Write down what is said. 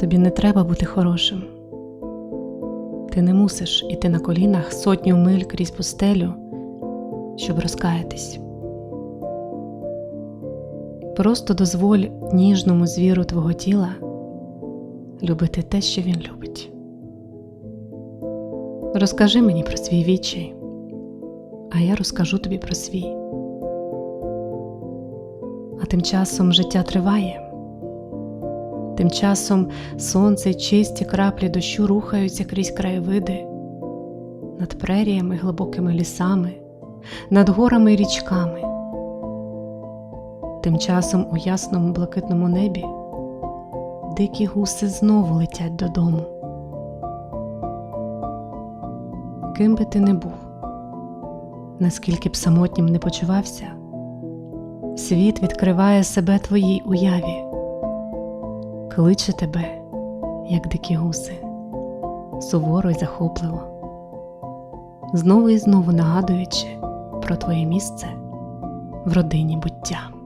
Тобі не треба бути хорошим. Ти не мусиш іти на колінах сотню миль крізь пустелю, щоб розкаятись. Просто дозволь ніжному звіру твого тіла любити те, що він любить. Розкажи мені про свій відчай, а я розкажу тобі про свій. А тим часом життя триває. Тим часом сонце й чисті краплі дощу рухаються крізь краєвиди, над преріями, глибокими лісами, над горами й річками. Тим часом у ясному блакитному небі дикі гуси знову летять додому. Ким би ти не був, наскільки б самотнім не почувався, світ відкриває себе твоїй уяві кличе тебе, як дикі гуси, суворо й захопливо, знову і знову нагадуючи про твоє місце в родині буття.